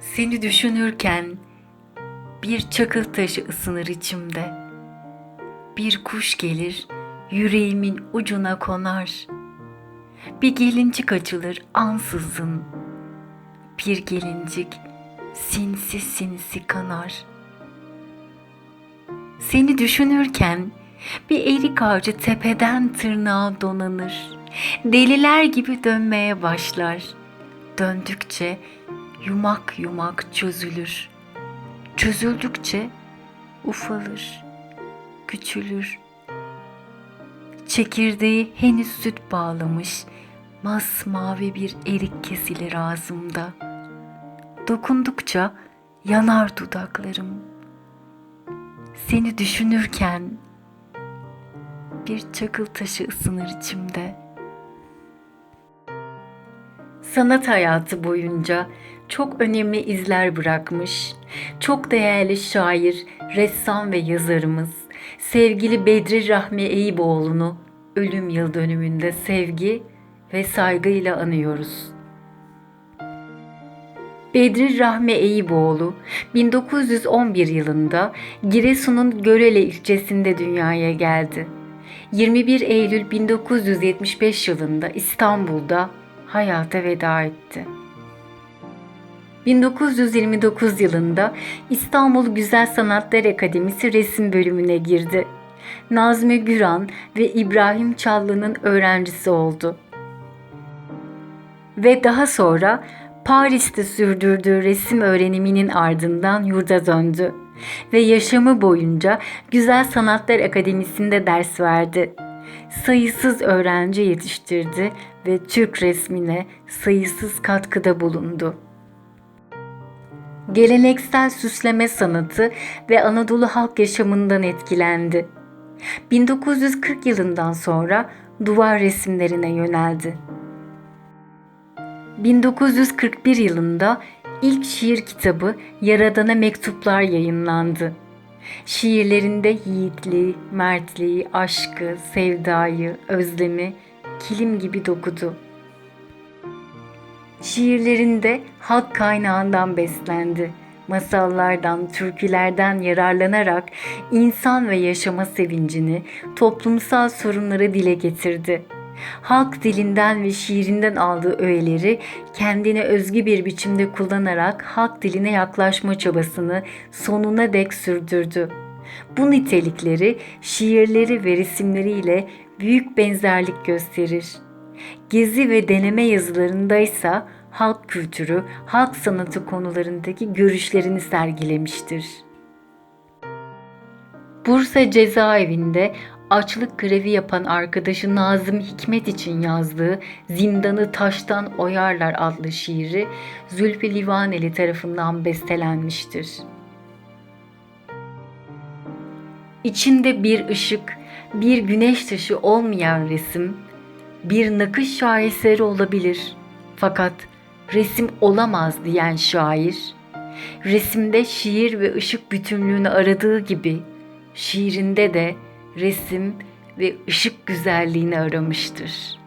Seni düşünürken bir çakıl taşı ısınır içimde. Bir kuş gelir yüreğimin ucuna konar. Bir gelincik açılır ansızın. Bir gelincik sinsi sinsi kanar. Seni düşünürken bir erik ağacı tepeden tırnağa donanır. Deliler gibi dönmeye başlar. Döndükçe yumak yumak çözülür. Çözüldükçe ufalır, küçülür. Çekirdeği henüz süt bağlamış, masmavi bir erik kesilir ağzımda. Dokundukça yanar dudaklarım. Seni düşünürken bir çakıl taşı ısınır içimde. Sanat hayatı boyunca çok önemli izler bırakmış, çok değerli şair, ressam ve yazarımız sevgili Bedri Rahmi Eyüboğlu'nu ölüm yıl dönümünde sevgi ve saygıyla anıyoruz. Bedri Rahmi Eyüboğlu 1911 yılında Giresun'un Görele ilçesinde dünyaya geldi. 21 Eylül 1975 yılında İstanbul'da hayata veda etti. 1929 yılında İstanbul Güzel Sanatlar Akademisi resim bölümüne girdi. Nazmi Güran ve İbrahim Çallı'nın öğrencisi oldu. Ve daha sonra Paris'te sürdürdüğü resim öğreniminin ardından yurda döndü ve yaşamı boyunca Güzel Sanatlar Akademisi'nde ders verdi. Sayısız öğrenci yetiştirdi ve Türk resmine sayısız katkıda bulundu. Geleneksel süsleme sanatı ve Anadolu halk yaşamından etkilendi. 1940 yılından sonra duvar resimlerine yöneldi. 1941 yılında ilk şiir kitabı Yaradan'a Mektuplar yayınlandı. Şiirlerinde yiğitliği, mertliği, aşkı, sevdayı, özlemi kilim gibi dokudu. Şiirlerinde halk kaynağından beslendi. Masallardan, türkülerden yararlanarak insan ve yaşama sevincini, toplumsal sorunları dile getirdi. Halk dilinden ve şiirinden aldığı öğeleri kendine özgü bir biçimde kullanarak halk diline yaklaşma çabasını sonuna dek sürdürdü. Bu nitelikleri şiirleri ve resimleriyle büyük benzerlik gösterir. Gezi ve deneme yazılarındaysa halk kültürü, halk sanatı konularındaki görüşlerini sergilemiştir. Bursa cezaevinde açlık grevi yapan arkadaşı Nazım Hikmet için yazdığı Zindanı Taştan Oyarlar adlı şiiri Zülfü Livaneli tarafından bestelenmiştir. İçinde bir ışık, bir güneş taşı olmayan resim, bir nakış şaheseri olabilir. Fakat resim olamaz diyen şair, resimde şiir ve ışık bütünlüğünü aradığı gibi şiirinde de resim ve ışık güzelliğini aramıştır.